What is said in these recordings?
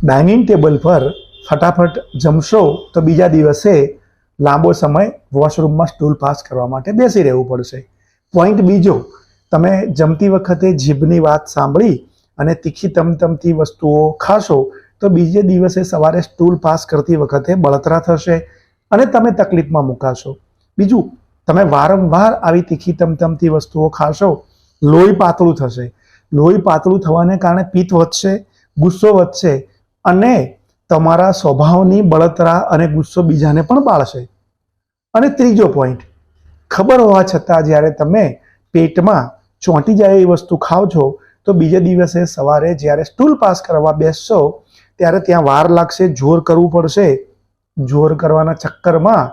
Dining table પર ફટાફટ જમશો તો બીજા દિવસે લાંબો સમય વોશરૂમમાં સ્ટૂલ પાસ કરવા માટે બેસી રહેવું પડશે. પોઈન્ટ બીજો, તમે જમતી વખતે જીભની વાત સાંભળી અને તીખી તમતમતી વસ્તુઓ ખાશો તો બીજે દિવસે સવારે સ્ટૂલ પાસ કરતી વખતે બળતરા થશે અને તમે તકલીફમાં મુકાશો. બીજું, તમે વારંવાર આવી તીખી તમતમતી વસ્તુઓ ખાશો, લોહી પાતળું થશે. લોહી પાતળું થવાને કારણે પિત્ત વધશે, ગુસ્સો વધશે અને તમારા સ્વભાવની બળતરા અને ગુસ્સો બીજાને પણ બાળશે. અને ત્રીજો પોઈન્ટ ખબર હોવા છતાં જ્યારે તમે પેટમાં ચોંટી જાય એ વસ્તુ ખાઓ છો, તો બીજે દિવસે સવારે જ્યારે સ્ટૂલ પાસ કરવા બેસશો, ત્યારે ત્યાં વાર લાગશે, જોર કરવું પડશે. જોર કરવાના ચક્કરમાં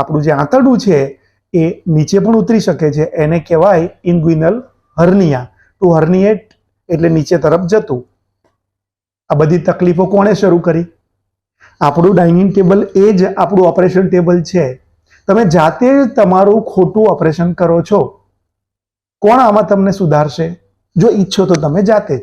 આપણું જે આંતરડું છે, એ નીચે પણ ઉતરી શકે છે. એને કહેવાય ઇન્ગ્વિનલ હર્નિયા. ટુ હર્નિએટ એટલે નીચે તરફ જતું. આ બધી તકલીફો કોણે શરૂ કરી? આપણું ડાઇનિંગ ટેબલ એ જ આપણું ઓપરેશન ટેબલ છે. તમે જાતે જ તમારું ખોટું ઓપરેશન કરો છો. કોણ આમાં તમને સુધારશે? જો ઈચ્છો તો તમે જાતે જ.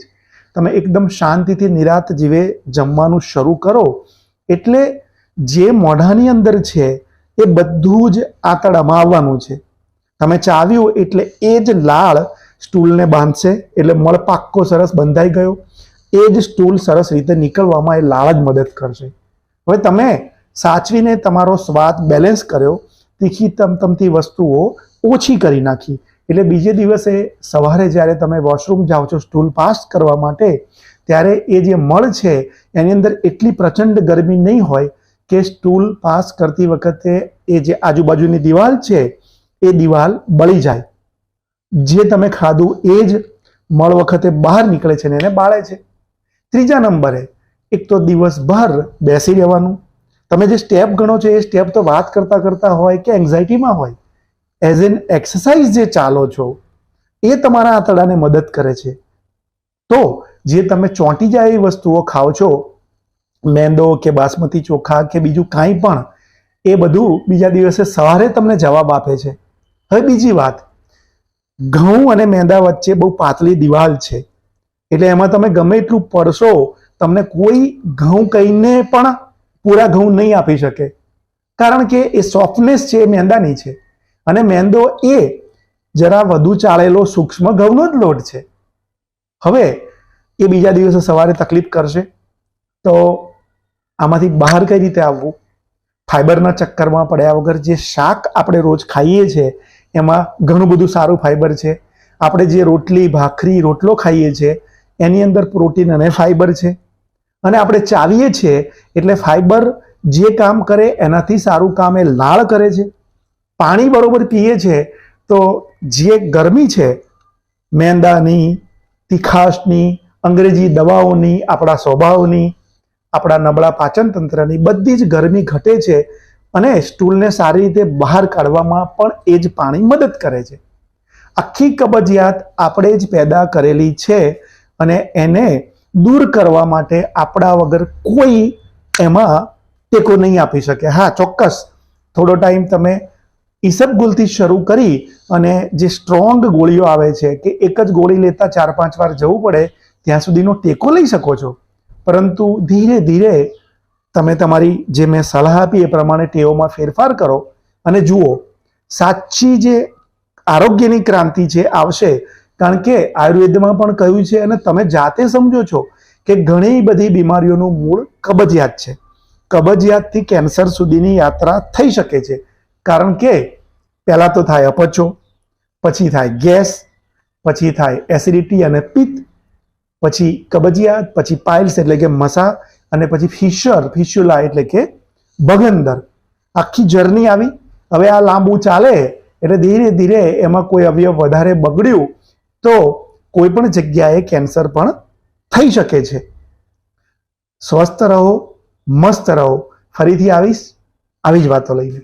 તમે એકદમ શાંતિથી નિરાત જીવે જમવાનું શરૂ કરો. એટલે જે મોઢાની અંદર છે એ બધું જ આતડામાં આવવાનું છે. તમે ચાવ્યું એટલે એ જ લાળ સ્ટૂલને બાંધશે. એટલે મળ પાક્કો સરસ બંધાઈ ગયો. એ જ સ્ટૂલ સરસ રીતે નીકળવામાં એ લાળ જ મદદ કરશે. હવે તમે સાચવીને તમારો સ્વાદ બેલેન્સ કર્યો, તીખી તમતમતી વસ્તુઓ ઓછી કરી નાખી. એટલે બીજે દિવસે સવારે જ્યારે તમે વોશરૂમ જાઓ છો સ્ટૂલ પાસ કરવા માટે, ત્યારે એ જે મળ છે, એની અંદર એટલી પ્રચંડ ગરમી નહીં હોય કે સ્ટૂલ પાસ કરતી વખતે એ જે આજુબાજુની દિવાલ છે, એ દિવાલ બળી જાય. જે તમે ખાધું એ જ મળ વખતે બહાર નીકળે છે ને એને બાળે છે. ત્રીજા નંબરે એક તો દિવસભર બેસી રહેવાનું. તમે જે સ્ટેપ ગણો છો, એ સ્ટેપ તો વાત કરતા કરતા હોય કે એન્ઝાયટીમાં હોય. એઝ એન એક્સરસાઇઝ જે ચાલો છો, એ તમારા આંતરડાને મદદ કરે છે. તો જે તમે ચોંટી જાય એવી વસ્તુઓ ખાઓ છો, મેંદો કે બાસમતી ચોખા કે બીજું કાંઈ પણ, એ બધું બીજા દિવસે સવારે તમને જવાબ આપે છે. હવે બીજી વાત, ઘઉં અને મેંદા વચ્ચે બહુ પાતળી દિવાલ છે. એટલે એમાં તમે ગમે એટલું પડશો, તમને કોઈ ઘઉં કહીને પણ પૂરા ઘઉં નહીં આપી શકે. કારણ કે એ સોફ્ટનેસ છે, એ મેંદાની છે. અને મેંદો એ જરા વધુ ચાળેલો સૂક્ષ્મ ઘઉંનો જ લોટ છે. હવે એ બીજા દિવસે સવારે તકલીફ કરશે. તો આમાંથી બહાર કઈ રીતે આવવું? ફાઈબરના ચક્કરમાં પડ્યા વગર જે શાક આપણે રોજ ખાઈએ છીએ એમાં ઘણું બધું સારું ફાઈબર છે. આપણે જે રોટલી, ભાખરી, રોટલો ખાઈએ છીએ એની અંદર પ્રોટીન અને ફાઈબર છે. અને આપણે ચાવીએ છીએ એટલે ફાઈબર જે કામ કરે એનાથી સારું કામ એ લાળ કરે છે. પાણી બરોબર પીએ છે તો જે ગરમી છે, મેંદાની, તીખાશની, અંગ્રેજી દવાઓની, આપણા સ્વભાવની, આપણા નબળા પાચન તંત્રની બધી જ ગરમી ઘટે છે અને સ્ટૂલને સારી રીતે બહાર કાઢવામાં પણ એ જ પાણી મદદ કરે છે. આખી કબજિયાત આપણે જ પેદા કરેલી છે અને એને દૂર કરવા માટે આપણા વગર કોઈ એમાં ટેકો નહીં આપી શકે. હા, ચોક્કસ. થોડો ટાઈમ તમે ઈસબગુલથી શરૂ કરી અને જે સ્ટ્રોંગ ગોળીઓ આવે છે કે એક જ ગોળી લેતા ચાર પાંચ વાર જવું પડે, ત્યાં સુધીનો ટેકો લઈ શકો છો. પરંતુ ધીરે ધીરે તમે તમારી જે મેં સલાહ આપી એ પ્રમાણે ટેવોમાં ફેરફાર કરો અને જુઓ, સાચી જે આરોગ્યની ક્રાંતિ છે આવશે કારણ કે આયુર્વેદમાં પણ કહ્યું છે અને તમે જાતે સમજો છો કે ઘણી બધી બીમારીઓનું મૂળ કબજિયાત છે. કબજિયાતથી કેન્સર સુધીની યાત્રા થઈ શકે છે. કારણ કે પહેલાં તો થાય અપચો, પછી થાય ગેસ, પછી થાય એસિડિટી અને પિત્ત, પછી કબજિયાત, પછી પાઇલ્સ એટલે કે મસા, અને પછી ફિશર, ફિશ્યુલા એટલે કે બગંદર. આખી જર્ની આવી. હવે આ લાંબુ ચાલે એટલે ધીરે ધીરે એમાં કોઈ અવયવ વધારે બગડ્યું તો કોઈ પણ જગ્યાએ કેન્સર પણ થઈ શકે છે. સ્વસ્થ રહો, મસ્ત રહો. ફરીથી આવીશ, આવી જ વાતો લઈને.